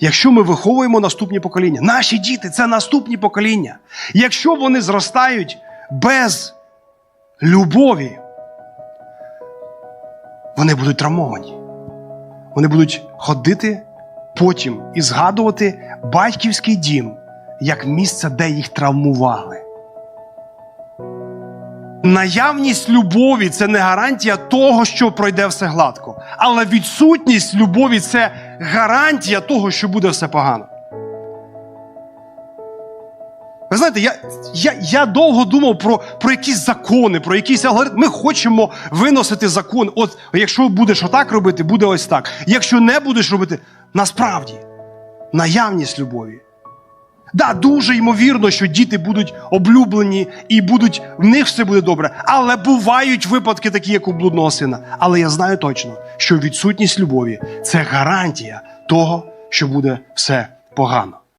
Якщо ми виховуємо наступні покоління, наші діти це наступні покоління. Якщо вони зростають без любові, вони будуть травмовані. Вони будуть ходити потім і згадувати батьківський дім як місце, де їх травмували. Наявність любові це не гарантія того, що пройде все гладко. Але відсутність любові це гарантія того, що буде все погано. Ви знаєте, я, я, я довго думав про, про якісь закони, про якісь алгоритми. Ми хочемо виносити закон. От якщо будеш отак робити, буде ось так. Якщо не будеш робити, насправді наявність любові. Да, дуже ймовірно, що діти будуть облюблені і будуть в них все буде добре. Але бувають випадки, такі, як у блудного сина. Але я знаю точно, що відсутність любові це гарантія того, що буде все погано.